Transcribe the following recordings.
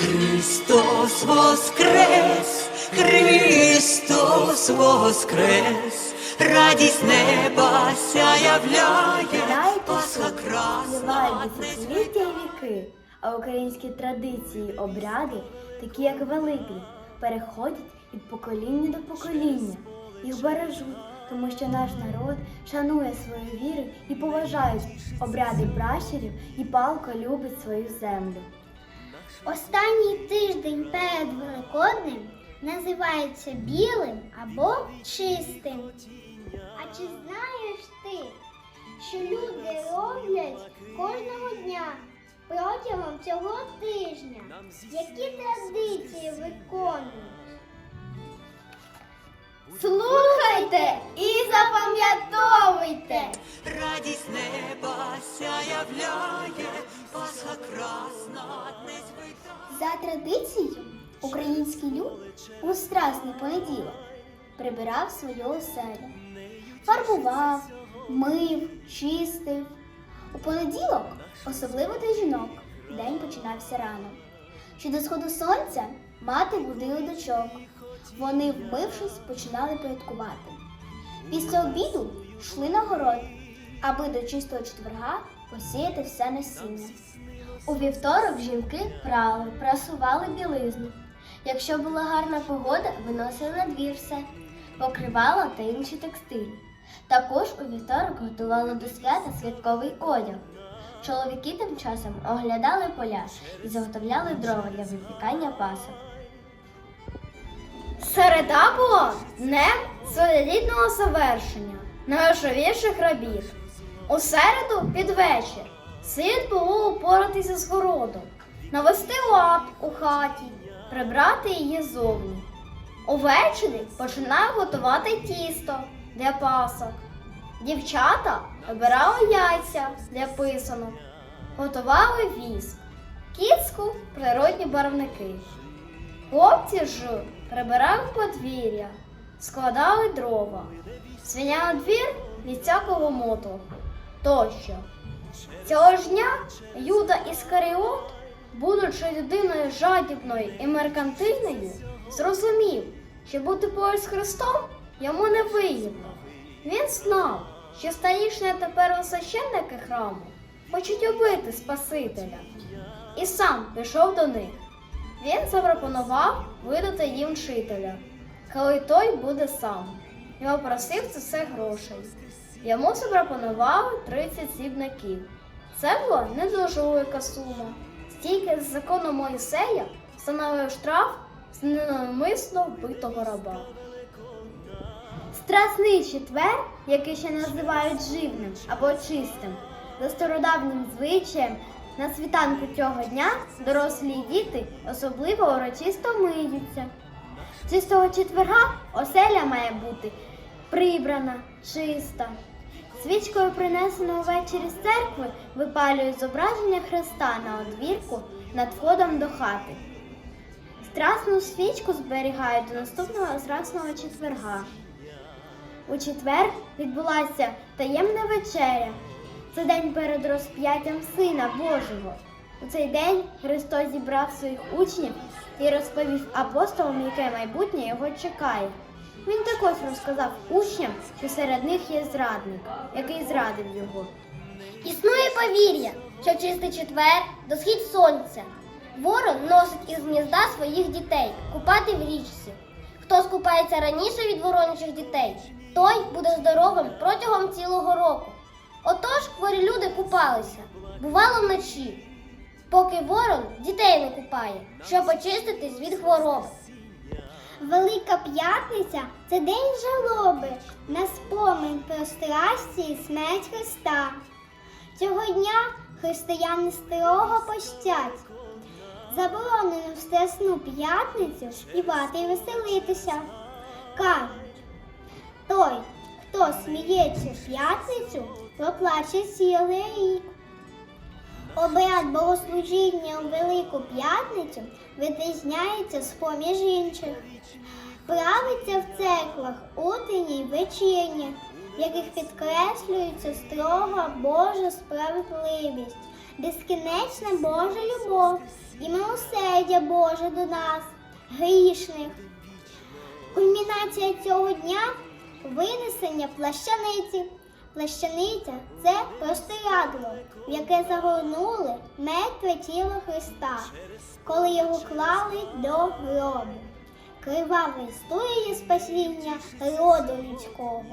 Христос воскрес, Христос воскрес, радість неба сяявляє, Дайте Пасха красна, десятиліття віки, а українські традиції, обряди, такі як Великий, переходять від покоління до покоління. Їх бережуть, тому що наш народ шанує свої віри і поважають обряди пращурів і палко любить свою землю. Останній тиждень перед Великоднем називається білим або чистим. А чи знаєш ти, що люди роблять кожного дня протягом цього тижня? Які традиції виконують? Слухайте і запам'ятовуйте! радість неба сяявляє, За традицією, український люд у страсний понеділок прибирав свою оселю, фарбував, мив, чистив. У понеділок, особливо для жінок, день починався рано. Ще до сходу сонця мати будили дочок. Вони, вмившись, починали порядкувати. Після обіду йшли на город, аби до чистого четверга посіяти все насіння. У вівторок жінки прали, прасували білизну. Якщо була гарна погода, виносили на двір все, покривала та інші текстилі. Також у вівторок готували до свята святковий одяг. Чоловіки тим часом оглядали поля і заготовляли дрова для випікання пасок. Середа була днем своєрідного завершення найважливіших робіт. У середу під вечір слід було упоратися з городом, навести лад у хаті, прибрати її зовні. Увечері починав готувати тісто для пасок. Дівчата обирали яйця для писанок, готували віск, кіцку природні барвники. Хлопці ж прибирали подвір'я, складали дрова, свиняли двір від всякого мотлоху тощо. Цього ж дня Юда Іскаріот, будучи людиною жадібною і меркантильною, зрозумів, що бути поруч з Христом йому не вигідно. Він знав, що старішні тепер священники храму хочуть убити Спасителя, і сам пішов до них. Він запропонував видати їм вчителя, коли той буде сам. І попросив це все грошей. Йому запропонували 30 сібників. Це була не дуже велика сума. Стільки з закону Моїсея встановив штраф з ненавмисно вбитого раба. Страсний четвер, який ще називають живним або чистим, за стародавнім звичаєм на світанку цього дня дорослі діти особливо урочисто миються. Чистого четверга оселя має бути прибрана, чиста. Свічкою, принесеною ввечері з церкви, випалюють зображення Христа на одвірку над входом до хати. Страсну свічку зберігають до наступного страсного четверга. У четвер відбулася таємна вечеря. Це день перед розп'яттям Сина Божого. У цей день Христос зібрав своїх учнів і розповів апостолам, яке майбутнє його чекає. Він також розказав учням, що серед них є зрадник, який зрадив його. Існує повір'я, що чистий четвер до схід сонця ворон носить із гнізда своїх дітей купати в річці. Хто скупається раніше від воронячих дітей, той буде здоровим протягом цілого року. Отож хворі люди купалися, бувало вночі, поки ворон дітей не купає, щоб очиститись від хвороби. Велика п'ятниця це день жалоби на спомин про страсті і смерть Христа. Цього дня християни строго пощать. Заборонено в страсну п'ятницю співати і веселитися. Кажуть, той, хто сміється п'ятницю, проплаче цілий рік. Обряд богослужіння у Велику П'ятницю відрізняється з поміж інших. Правиться в церквах утренні й вечірні, в яких підкреслюється строга Божа справедливість, безкінечна Божа любов і милосердя Боже до нас, грішних. Кульмінація цього дня винесення плащаниці. Плащаниця це простирадло, в яке загорнули мертве тіло Христа, коли його клали до гробу. Кривава історія спасіння роду людського.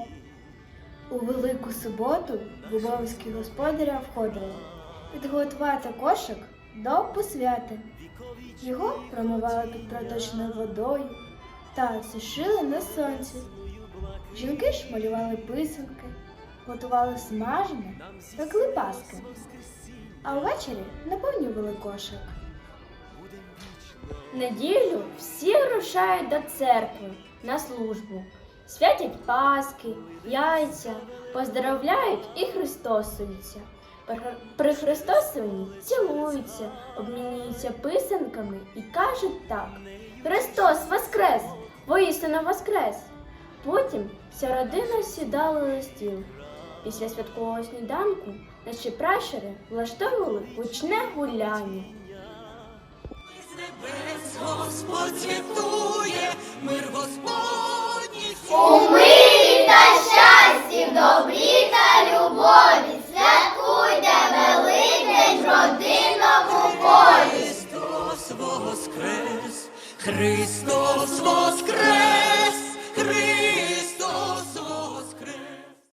У велику суботу в обов'язки господаря входило підготувати кошик до посвяти. Його промивали під проточною водою та сушили на сонці. Жінки ж малювали писанки, готували смажене, пекли паски, а ввечері наповнювали кошик. Неділю всі рушають до церкви на службу, святять паски, яйця, поздоровляють і христосуються. При- Христосуванні цілуються, обмінюються писанками і кажуть так: Христос Воскрес! Воістину Воскрес! Потім вся родина сідала на стіл. Після святкового сніданку наші пращури влаштовували гучне гуляння. З небес Господь святує, мир Господній У мирі та щасті, в добрі та любові, святкуйте